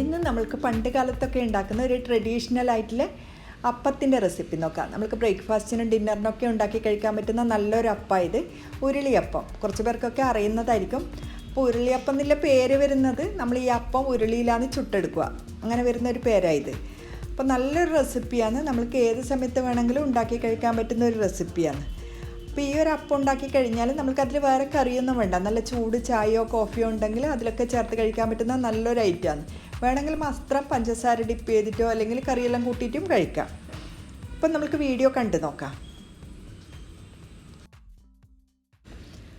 ഇന്ന് നമ്മൾക്ക് പണ്ട് കാലത്തൊക്കെ ഉണ്ടാക്കുന്ന ഒരു ട്രഡീഷണൽ ആയിട്ടുള്ള അപ്പത്തിന്റെ റെസിപ്പി നോക്കാം. നമുക്ക് ബ്രേക്ക്ഫാസ്റ്റിനും ഡിന്നറിനൊക്കെ ഉണ്ടാക്കി കഴിക്കാൻ പറ്റുന്ന നല്ലൊരു അപ്പം ഇത് ഉരുളിയപ്പം. കുറച്ച് പേർക്കൊക്കെ അറിയുന്നതായിരിക്കും. അപ്പോൾ ഉരുളിയപ്പം എന്നുള്ള പേര് വരുന്നത് നമ്മൾ ഈ അപ്പം ഉരുളിയിലാണ് ചുട്ടെടുക്കുക. അങ്ങനെ വരുന്ന ഒരു പേരായത്. അപ്പോൾ നല്ലൊരു റെസിപ്പിയാണ് നമ്മൾക്ക് ഏത് സമയത്ത് വേണമെങ്കിലും ഉണ്ടാക്കി കഴിക്കാൻ പറ്റുന്ന ഒരു റെസിപ്പിയാണ് അപ്പോൾ ഈ ഒരു അപ്പം ഉണ്ടാക്കി കഴിഞ്ഞാൽ നമുക്കതിൽ വേറെ കറിയൊന്നും വേണ്ട. നല്ല ചൂട് ചായയോ കോഫിയോ ഉണ്ടെങ്കിൽ അതിലൊക്കെ ചേർത്ത് കഴിക്കാൻ പറ്റുന്ന നല്ലൊരു ഐറ്റമാണ് വേണമെങ്കിൽ മാത്രം പഞ്ചസാര ഡിപ്പ് ചെയ്തിട്ടോ അല്ലെങ്കിൽ കറിയെല്ലാം കൂട്ടിയിട്ടും കഴിക്കാം. അപ്പം നമുക്ക് വീഡിയോ കണ്ടു നോക്കാം.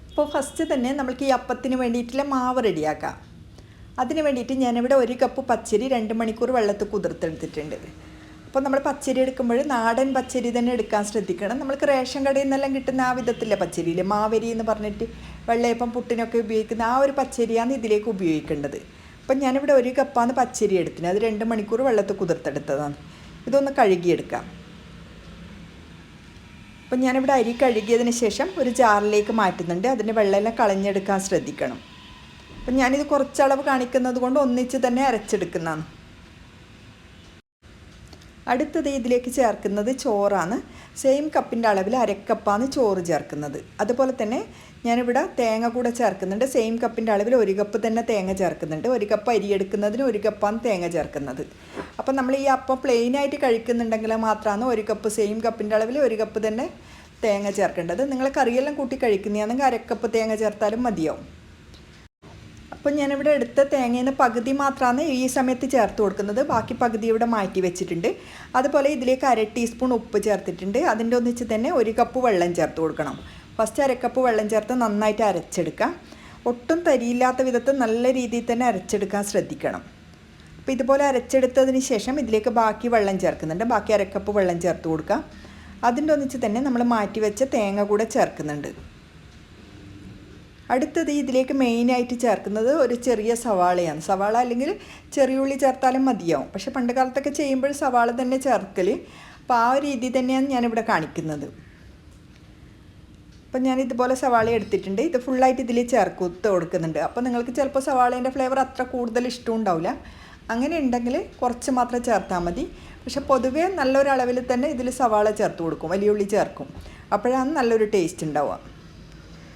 അപ്പോൾ ഫസ്റ്റ് തന്നെ നമുക്ക് ഈ അപ്പത്തിന് വേണ്ടിയിട്ടുള്ള മാവ് റെഡിയാക്കാം. അതിന് വേണ്ടിയിട്ട് ഞാനിവിടെ ഒരു കപ്പ് പച്ചരി രണ്ട് മണിക്കൂർ വെള്ളത്തിൽ കുതിർത്തെടുത്തിട്ടുണ്ട്. അപ്പോൾ നമ്മൾ പച്ചരി എടുക്കുമ്പോൾ നാടൻ പച്ചരി തന്നെ എടുക്കാൻ ശ്രദ്ധിക്കണം. നമ്മൾക്ക് റേഷൻ കടയിൽ നിന്നെല്ലാം കിട്ടുന്ന ആ വിധത്തിലെ പച്ചരിയില്ലേ? മാവരി എന്ന് പറഞ്ഞിട്ട് വെള്ളയപ്പം പുട്ടിനൊക്കെ ഉപയോഗിക്കുന്ന ആ ഒരു പച്ചരിയാണ് ഇതിലേക്ക് ഉപയോഗിക്കേണ്ടത്. അപ്പം ഞാനിവിടെ ഒരു കപ്പാന്ന് പച്ചരി എടുത്തിന്. അത് രണ്ട് മണിക്കൂർ വെള്ളത്തിൽ കുതിർത്തെടുത്തതാണ്. ഇതൊന്ന് കഴുകിയെടുക്കാം. അപ്പം ഞാനിവിടെ അരി കഴുകിയതിന് ശേഷം ഒരു ജാറിലേക്ക് മാറ്റുന്നുണ്ട്. അതിന്റെ വെള്ളമെല്ലാം കളഞ്ഞെടുക്കാൻ ശ്രദ്ധിക്കണം. അപ്പം ഞാനിത് കുറച്ചളവ് കാണിക്കുന്നത് കൊണ്ട് ഒന്നിച്ച് തന്നെ അരച്ചെടുക്കുന്നതാണ്. അടുത്തത് ഇതിലേക്ക് ചേർക്കുന്നത് ചോറാണ്. സെയിം കപ്പിന്റെ അളവിൽ അരക്കപ്പാണ് ചോറ് ചേർക്കുന്നത്. അതുപോലെ തന്നെ ഞാനിവിടെ തേങ്ങ കൂടെ ചേർക്കുന്നുണ്ട്. സെയിം കപ്പിന്റെ അളവിൽ ഒരു കപ്പ് തന്നെ തേങ്ങ ചേർക്കുന്നുണ്ട്. ഒരു കപ്പ് അരി എടുക്കുന്നതിന് ഒരു കപ്പാണ് തേങ്ങ ചേർക്കുന്നത്. അപ്പം നമ്മൾ ഈ അപ്പം പ്ലെയിനായിട്ട് കഴിക്കുന്നുണ്ടെങ്കിൽ മാത്രമാണ് ഒരു കപ്പ് സെയിം കപ്പിന്റെ അളവിൽ ഒരു കപ്പ് തന്നെ തേങ്ങ ചേർക്കേണ്ടത്. നിങ്ങൾ കറിയെല്ലാം കൂട്ടി കഴിക്കുന്നതാണെങ്കിൽ അരക്കപ്പ് തേങ്ങ ചേർത്താലും മതിയാവും. അപ്പം ഞാനിവിടെ എടുത്ത തേങ്ങയിൽ നിന്ന് പകുതി മാത്രമാണ് ഈ സമയത്ത് ചേർത്ത് കൊടുക്കുന്നത്. ബാക്കി പകുതി ഇവിടെ മാറ്റി വെച്ചിട്ടുണ്ട്. അതുപോലെ ഇതിലേക്ക് അര ടീസ്പൂൺ ഉപ്പ് ചേർത്തിട്ടുണ്ട്. അതിന്റെ ഒന്നിച്ച് തന്നെ ഒരു കപ്പ് വെള്ളം ചേർത്ത് കൊടുക്കണം. ഫസ്റ്റ് അരക്കപ്പ് വെള്ളം ചേർത്ത് നന്നായിട്ട് അരച്ചെടുക്കാം. ഒട്ടും തരിയില്ലാത്ത വിധത്തിൽ നല്ല രീതിയിൽ തന്നെ അരച്ചെടുക്കാൻ ശ്രദ്ധിക്കണം. അപ്പോൾ ഇതുപോലെ അരച്ചെടുത്തതിന് ശേഷം ഇതിലേക്ക് ബാക്കി വെള്ളം ചേർക്കുന്നുണ്ട്. ബാക്കി അരക്കപ്പ് വെള്ളം ചേർത്ത് കൊടുക്കാം. അതിന്റെ ഒന്നിച്ച് തന്നെ നമ്മൾ മാറ്റി വെച്ച തേങ്ങ കൂടെ ചേർക്കുന്നുണ്ട്. അടുത്തത് ഇതിലേക്ക് മെയിനായിട്ട് ചേർക്കുന്നത് ഒരു ചെറിയ സവാളയാണ്. സവാള അല്ലെങ്കിൽ ചെറിയ ഉള്ളി ചേർത്താലും മതിയാവും. പക്ഷെ പണ്ട് കാലത്തൊക്കെ ചെയ്യുമ്പോൾ സവാള തന്നെ ചേർക്കൽ അപ്പോൾ ആ ഒരു രീതി തന്നെയാണ് ഞാനിവിടെ കാണിക്കുന്നത്. അപ്പം ഞാൻ ഇതുപോലെ സവാള എടുത്തിട്ടുണ്ട്. ഇത് ഫുള്ളായിട്ട് ഇതിൽ ചേർക്കുത്ത് കൊടുക്കുന്നുണ്ട്. അപ്പോൾ നിങ്ങൾക്ക് ചിലപ്പോൾ സവാളേന്റെ ഫ്ലേവർ അത്ര കൂടുതൽ ഇഷ്ടം ഉണ്ടാവില്ല അങ്ങനെ ഉണ്ടെങ്കിൽ കുറച്ച് മാത്രം ചേർത്താൽ മതി. പക്ഷെ പൊതുവേ നല്ലൊരളവിൽ തന്നെ ഇതിൽ സവാള ചേർത്ത് കൊടുക്കും. വലിയ ഉള്ളി ചേർക്കും. അപ്പോഴാണ് നല്ലൊരു ടേസ്റ്റ് ഉണ്ടാവുക.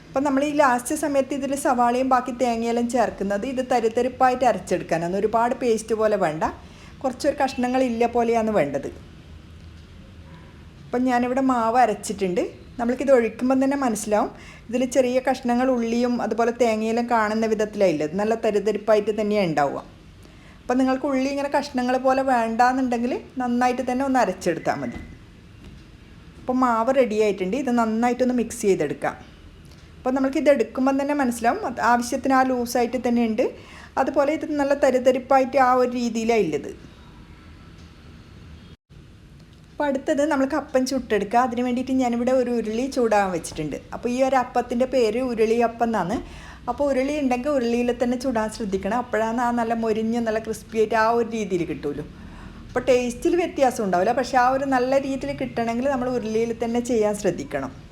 അപ്പം നമ്മൾ ഈ ലാസ്റ്റ് സമയത്ത് ഇതിൽ സവാളയും ബാക്കി തേങ്ങയെല്ലാം ചേർക്കുന്നത് ഇത് തരിത്തരിപ്പായിട്ട് അരച്ചെടുക്കാനാണ് ഒരുപാട് പേസ്റ്റ് പോലെ വേണ്ട. കുറച്ചൊരു കഷ്ണങ്ങൾ ഇല്ല പോലെയാണ് വേണ്ടത്. അപ്പം ഞാനിവിടെ മാവ് അരച്ചിട്ടുണ്ട്. നമ്മൾക്കിത് ഒഴിക്കുമ്പം തന്നെ മനസ്സിലാവും. ഇതിൽ ചെറിയ കഷ്ണങ്ങൾ ഉള്ളിയും അതുപോലെ തേങ്ങയെല്ലാം കാണുന്ന വിധത്തിലായില്ല? നല്ല തരിതരിപ്പായിട്ട് തന്നെയാണ് ഉണ്ടാവുക. അപ്പം നിങ്ങൾക്ക് ഉള്ളി ഇങ്ങനെ കഷ്ണങ്ങൾ പോലെ വേണ്ടാന്നുണ്ടെങ്കിൽ നന്നായിട്ട് തന്നെ ഒന്ന് അരച്ചെടുത്താൽ മതി. അപ്പം മാവ് റെഡി ആയിട്ടുണ്ട്. ഇത് നന്നായിട്ടൊന്ന് മിക്സ് ചെയ്തെടുക്കാം. അപ്പോൾ നമ്മൾക്ക് ഇത് എടുക്കുമ്പം തന്നെ മനസ്സിലാവും. ആവശ്യത്തിന് ആ ലൂസായിട്ട് തന്നെ ഉണ്ട്. അതുപോലെ ഇത് നല്ല തരിതരിപ്പായിട്ട് ആ ഒരു രീതിയിലാണ് ഉള്ളത്. അപ്പോൾ അടുത്തത് നമ്മൾക്ക് അപ്പം ചുട്ടെടുക്കുക. അതിന് വേണ്ടിയിട്ട് ഞാനിവിടെ ഒരു ഉരുളി ചൂടാൻ വെച്ചിട്ടുണ്ട്. അപ്പോൾ ഈ ഒരു അപ്പത്തിന്റെ പേര് ഉരുളി അപ്പം എന്നാണ്. അപ്പോൾ ഉരുളി ഉണ്ടെങ്കിൽ ഉരുളിയിൽ തന്നെ ചൂടാൻ ശ്രദ്ധിക്കണം. അപ്പോഴാണ് ആ നല്ല മൊരിഞ്ഞ് നല്ല ക്രിസ്പി ആയിട്ട് ആ ഒരു രീതിയിൽ കിട്ടുമല്ലോ അപ്പോൾ ടേസ്റ്റിൽ വ്യത്യാസം ഉണ്ടാവില്ല. പക്ഷേ ആ ഒരു നല്ല രീതിയിൽ കിട്ടണമെങ്കിൽ നമ്മൾ ഉരുളിയിൽ തന്നെ ചെയ്യാൻ ശ്രദ്ധിക്കണം.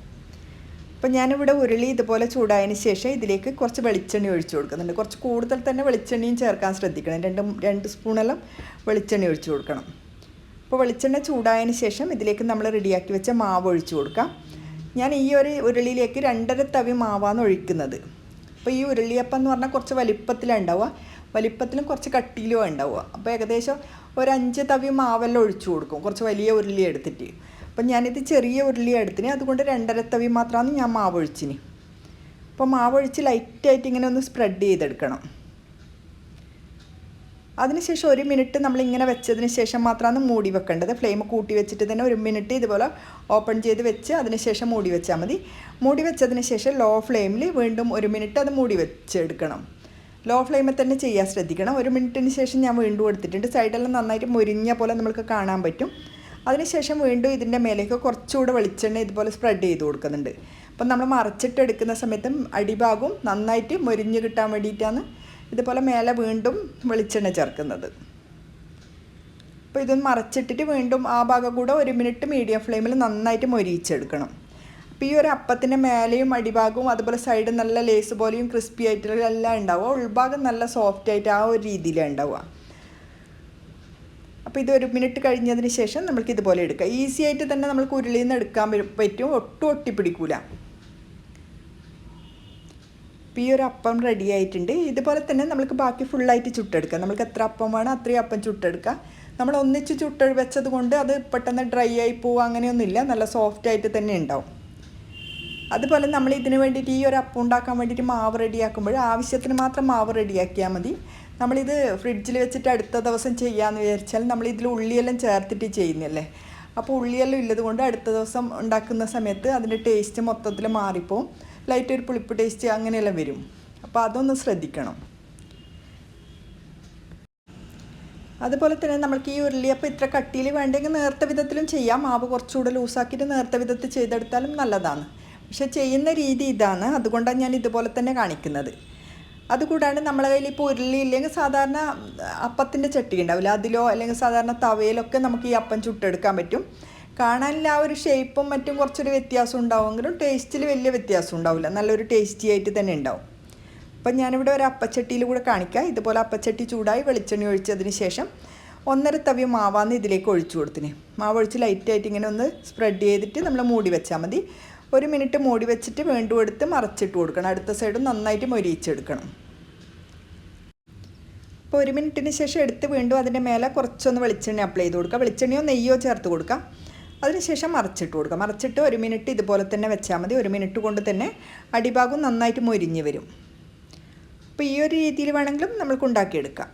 അപ്പോൾ ഞാനിവിടെ ഉരുളി ഇതുപോലെ ചൂടായതിന് ശേഷം ഇതിലേക്ക് കുറച്ച് വെളിച്ചെണ്ണ ഒഴിച്ചു കൊടുക്കുന്നുണ്ട്. കുറച്ച് കൂടുതൽ തന്നെ വെളിച്ചെണ്ണയും ചേർക്കാൻ ശ്രദ്ധിക്കണം. രണ്ട് രണ്ട് സ്പൂണെല്ലാം വെളിച്ചെണ്ണ ഒഴിച്ചു കൊടുക്കണം. അപ്പോൾ വെളിച്ചെണ്ണ ചൂടായതിന് ശേഷം ഇതിലേക്ക് നമ്മൾ റെഡിയാക്കി വെച്ച മാവ് ഒഴിച്ചു കൊടുക്കാം. ഞാൻ ഈ ഒരു ഉരുളിയിലേക്ക് രണ്ടര തവി മാവാണ് ഒഴിക്കുന്നത്. അപ്പോൾ ഈ ഉരുളിയപ്പം എന്ന് പറഞ്ഞാൽ കുറച്ച് വലിപ്പത്തിലാണ് ഉണ്ടാവുക. വലിപ്പത്തിലും കുറച്ച് കട്ടിയിലും ഉണ്ടാവുക. അപ്പോൾ ഏകദേശം ഒരു അഞ്ച് തവി മാവെല്ലാം ഒഴിച്ചു കൊടുക്കും. കുറച്ച് വലിയ ഉരുളി എടുത്തിട്ട്. അപ്പം ഞാനിത് ചെറിയ ഉരുളി എടുത്തിന്. അതുകൊണ്ട് രണ്ടര തവി മാത്രമാണ് ഞാൻ മാവൊഴിച്ചിന് അപ്പം അപ്പോൾ മാവ് ഒഴിച്ച് ലൈറ്റായിട്ട് ഇങ്ങനെ ഒന്ന് സ്പ്രെഡ് ചെയ്തെടുക്കണം. അതിനുശേഷം ഒരു മിനിറ്റ് നമ്മളിങ്ങനെ വെച്ചതിന് ശേഷം മാത്രമാണ് മൂടി വെക്കേണ്ടത്. ഫ്ലെയിം കൂട്ടി വെച്ചിട്ട് തന്നെ ഒരു മിനിറ്റ് ഇതുപോലെ ഓപ്പൺ ചെയ്ത് വെച്ച് അതിനുശേഷം മൂടി വെച്ചാൽ മതി. മൂടി വെച്ചതിന് ശേഷം ലോ ഫ്ലെയിമിൽ വീണ്ടും ഒരു മിനിറ്റ് അത് മൂടി വെച്ചെടുക്കണം. ലോ ഫ്ലെയിമിൽ തന്നെ ചെയ്യാൻ ശ്രദ്ധിക്കണം. ഒരു മിനിറ്റിന് ശേഷം ഞാൻ വീണ്ടും എടുത്തിട്ടുണ്ട്. സൈഡെല്ലാം നന്നായിട്ട് മുരിഞ്ഞ പോലെ നമുക്ക് കാണാൻ പറ്റും. അതിനുശേഷം വീണ്ടും ഇതിന്റെ മേലേക്ക് കുറച്ചുകൂടെ വെളിച്ചെണ്ണ ഇതുപോലെ സ്പ്രെഡ് ചെയ്ത് കൊടുക്കുന്നുണ്ട്. അപ്പം നമ്മൾ മറച്ചിട്ടെടുക്കുന്ന സമയത്തും അടിഭാഗവും നന്നായിട്ട് മൊരിഞ്ഞ് കിട്ടാൻ വേണ്ടിയിട്ടാണ് ഇതുപോലെ മേലെ വീണ്ടും വെളിച്ചെണ്ണ ചേർക്കുന്നത്. അപ്പോൾ ഇതൊന്ന് മറച്ചിട്ടിട്ട് വീണ്ടും ആ ഭാഗം കൂടെ ഒരു മിനിറ്റ് മീഡിയം ഫ്ലെയിമിൽ നന്നായിട്ട് മൊരിയിച്ചെടുക്കണം. അപ്പോൾ ഈ ഒരു അപ്പത്തിന്റെ മേലെയും അടിഭാഗവും അതുപോലെ സൈഡ് നല്ല ലേസ് പോലെയും ക്രിസ്പി ആയിട്ടുള്ള എല്ലാം ഉണ്ടാവുക. ഉൾഭാഗം നല്ല സോഫ്റ്റ് ആയിട്ട് ആ ഒരു രീതിയിലാണ് ഉണ്ടാവുക. അപ്പോൾ ഇത് ഒരു മിനിറ്റ് കഴിഞ്ഞതിന് ശേഷം നമുക്ക് ഇതുപോലെ എടുക്കാം. ഈസി ആയിട്ട് തന്നെ നമുക്ക് ഉരുളിയിൽ നിന്ന് എടുക്കാൻ പറ്റും- പറ്റും. ഒട്ടും ഒട്ടിപ്പിടിക്കൂല. അപ്പോൾ ഈ ഒരു അപ്പം റെഡി ആയിട്ടുണ്ട്. ഇതുപോലെ തന്നെ നമുക്ക് ബാക്കി ഫുള്ളായിട്ട് ചുട്ടെടുക്കാം. നമുക്ക് എത്ര അപ്പം വേണം അത്രയും അപ്പം ചുട്ടെടുക്കാം. നമ്മൾ ഒന്നിച്ച് ചുട്ട് വെച്ചത് കൊണ്ട് അത് പെട്ടെന്ന് ഡ്രൈ ആയി പോവുക അങ്ങനെയൊന്നുമില്ല. നല്ല സോഫ്റ്റ് ആയിട്ട് തന്നെ ഉണ്ടാവും. അതുപോലെ നമ്മൾ ഇതിന് വേണ്ടിയിട്ട് ഈ ഒരു അപ്പം ഉണ്ടാക്കാൻ വേണ്ടിയിട്ട് മാവ് റെഡിയാക്കുമ്പോൾ ആവശ്യത്തിന് മാത്രം മാവ് റെഡിയാക്കിയാൽ മതി. നമ്മളിത് ഫ്രിഡ്ജിൽ വെച്ചിട്ട് അടുത്ത ദിവസം ചെയ്യാമെന്ന് വിചാരിച്ചാൽ നമ്മൾ ഇതിൽ ഉള്ളിയെല്ലാം ചേർത്തിട്ട് ചെയ്യുന്നല്ലേ അപ്പോൾ ഉള്ളിയെല്ലാം ഉള്ളത് കൊണ്ട് അടുത്ത ദിവസം ഉണ്ടാക്കുന്ന സമയത്ത് അതിന്റെ ടേസ്റ്റ് മൊത്തത്തിൽ മാറിപ്പോവും. ലൈറ്റ് ഒരു പുളിപ്പ് ടേസ്റ്റ് അങ്ങനെയെല്ലാം വരും. അപ്പോൾ അതൊന്ന് ശ്രദ്ധിക്കണം. അതുപോലെ തന്നെ നമ്മൾക്ക് ഈ ഉരുളിയപ്പം ഇത്ര കട്ടിയിൽ വേണ്ടെങ്കിൽ നേർത്ത വിധത്തിലും ചെയ്യാം. മാവ് കുറച്ചുകൂടെ ലൂസാക്കിയിട്ട് നേർത്ത വിധത്തിൽ ചെയ്തെടുത്താലും നല്ലതാണ്. പക്ഷെ ചെയ്യുന്ന രീതി ഇതാണ്. അതുകൊണ്ടാണ് ഞാൻ ഇതുപോലെ തന്നെ കാണിക്കുന്നത്. അതുകൂടാണ്ട് നമ്മളെ കയ്യിൽ ഇപ്പോൾ ഉരുളി ഇല്ലെങ്കിൽ സാധാരണ അപ്പത്തിന്റെ ചട്ടി ഉണ്ടാവില്ല? അതിലോ അല്ലെങ്കിൽ സാധാരണ തവയിലൊക്കെ നമുക്ക് ഈ അപ്പം ചുട്ടെടുക്കാൻ പറ്റും. കാണാനില്ല ആ ഒരു ഷേപ്പും മറ്റും കുറച്ചൊരു വ്യത്യാസം ഉണ്ടാവുമെങ്കിലും ടേസ്റ്റിൽ വലിയ വ്യത്യാസം ഉണ്ടാവില്ല. നല്ലൊരു ടേസ്റ്റി ആയിട്ട് തന്നെ ഉണ്ടാവും. അപ്പം ഞാനിവിടെ ഒരു അപ്പച്ചട്ടിയിൽ കൂടെ കാണിക്കാം. ഇതുപോലെ അപ്പച്ചട്ടി ചൂടായി വെളിച്ചെണ്ണ ഒഴിച്ചതിന് ശേഷം ഒന്നര തവി മാവാന്ന് ഇതിലേക്ക് ഒഴിച്ചു കൊടുത്തിന്. മാവ് ഒഴിച്ച് ലൈറ്റായിട്ട് ഇങ്ങനെ ഒന്ന് സ്പ്രെഡ് ചെയ്തിട്ട് നമ്മൾ മൂടി വെച്ചാൽ മതി. ഒരു മിനിറ്റ് മൂടി വെച്ചിട്ട് വീണ്ടും എടുത്ത് മറച്ചിട്ട് കൊടുക്കണം. അടുത്ത സൈഡും നന്നായിട്ട് മൊരിയിച്ചെടുക്കണം. അപ്പോൾ ഒരു മിനിറ്റിന് ശേഷം എടുത്ത് വീണ്ടും അതിന്റെ മേലെ കുറച്ചൊന്ന് വെളിച്ചെണ്ണ അപ്ലൈ ചെയ്ത് കൊടുക്കുക വെളിച്ചെണ്ണയോ നെയ്യോ ചേർത്ത് കൊടുക്കാം. അതിനുശേഷം മറച്ചിട്ട് കൊടുക്കുക മറച്ചിട്ട് ഒരു മിനിറ്റ് ഇതുപോലെ തന്നെ വെച്ചാൽ മതി. ഒരു മിനിറ്റ് കൊണ്ട് തന്നെ അടിഭാഗം നന്നായിട്ട് മൊരിഞ്ഞ് വരും. അപ്പോൾ ഈ ഒരു രീതിയിൽ വേണമെങ്കിലും നമ്മൾക്ക് ഉണ്ടാക്കിയെടുക്കാം.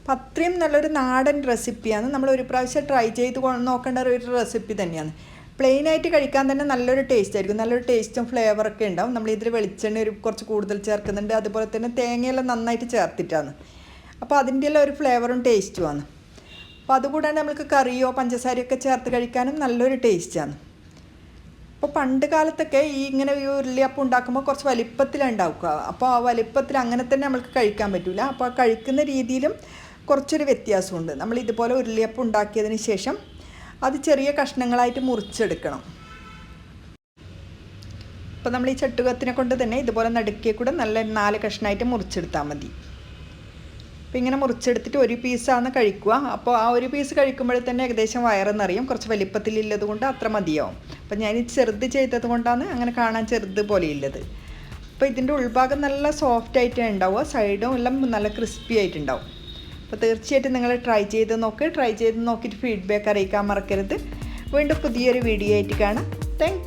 അപ്പം അത്രയും നല്ലൊരു നാടൻ റെസിപ്പിയാണ് നമ്മൾ ഒരു പ്രാവശ്യം ട്രൈ ചെയ്ത് നോക്കേണ്ട ഒരു റെസിപ്പി തന്നെയാണ്. പ്ലെയിൻ ആയിട്ട് കഴിക്കാൻ തന്നെ നല്ലൊരു ടേസ്റ്റ് ആയിരിക്കും. നല്ലൊരു ടേസ്റ്റും ഫ്ലേവറൊക്കെ ഉണ്ടാവും. നമ്മൾ ഇതിൽ വെളിച്ചെണ്ണ ഒരു കുറച്ച് കൂടുതൽ ചേർക്കുന്നുണ്ട്. അതുപോലെ തന്നെ തേങ്ങയെല്ലാം നന്നായിട്ട് ചേർത്തിട്ടാണ്. അപ്പോൾ അതിന്റെ എല്ലാം ഒരു ഫ്ലേവറും ടേസ്റ്റുമാണ് അപ്പോൾ അതുകൂടാണ്ട് നമുക്ക് കറിയോ പഞ്ചസാരയൊക്കെ ചേർത്ത് കഴിക്കാനും നല്ലൊരു ടേസ്റ്റാണ് അപ്പോൾ പണ്ട് കാലത്തൊക്കെ ഈ ഇങ്ങനെ ഈ ഉരുളിയപ്പം ഉണ്ടാക്കുമ്പോൾ കുറച്ച് വലിപ്പത്തിലാണ് ഉണ്ടാക്കുക അപ്പോൾ ആ വലിപ്പത്തിൽ അങ്ങനെ തന്നെ നമുക്ക് കഴിക്കാൻ പറ്റില്ല അപ്പോൾ കഴിക്കുന്ന രീതിയിലും കുറച്ചൊരു വ്യത്യാസമുണ്ട്. നമ്മൾ ഇതുപോലെ ഉരുളിയപ്പം ഉണ്ടാക്കിയതിന് ശേഷം അത് ചെറിയ കഷ്ണങ്ങളായിട്ട് മുറിച്ചെടുക്കണം. അപ്പോൾ നമ്മൾ ഈ ചട്ടുകത്തിനെ കൊണ്ട് തന്നെ ഇതുപോലെ നടുക്കിയ കൂടെ നല്ല നാല് കഷ്ണമായിട്ട് മുറിച്ചെടുത്താൽ മതി. അപ്പോൾ ഇങ്ങനെ മുറിച്ചെടുത്തിട്ട് ഒരു പീസാണ് കഴിക്കുക. അപ്പോൾ ആ ഒരു പീസ് കഴിക്കുമ്പോഴേ തന്നെ ഏകദേശം വയറെന്നറിയും. കുറച്ച് വലിപ്പത്തിലുള്ളത് കൊണ്ട് അത്ര മതിയാവും. അപ്പോൾ ഞാൻ ചെറുത് ചെയ്തത് കൊണ്ടാണ് അങ്ങനെ കാണാൻ ചെറുത് പോലെ ഉള്ളത് അപ്പോൾ ഇതിന്റെ ഉൾഭാഗം നല്ല സോഫ്റ്റ് ആയിട്ടേ ഉണ്ടാവുക. സൈഡും എല്ലാം നല്ല ക്രിസ്പി ആയിട്ടുണ്ടാവും. അപ്പോൾ തീർച്ചയായിട്ടും നിങ്ങൾ ട്രൈ ചെയ്ത് നോക്ക്. ട്രൈ ചെയ്ത് നോക്കിയിട്ട് ഫീഡ്ബാക്ക് അറിയിക്കാൻ മറക്കരുത്. വീണ്ടും പുതിയൊരു വീഡിയോ ആയിട്ട് കാണാം. താങ്ക്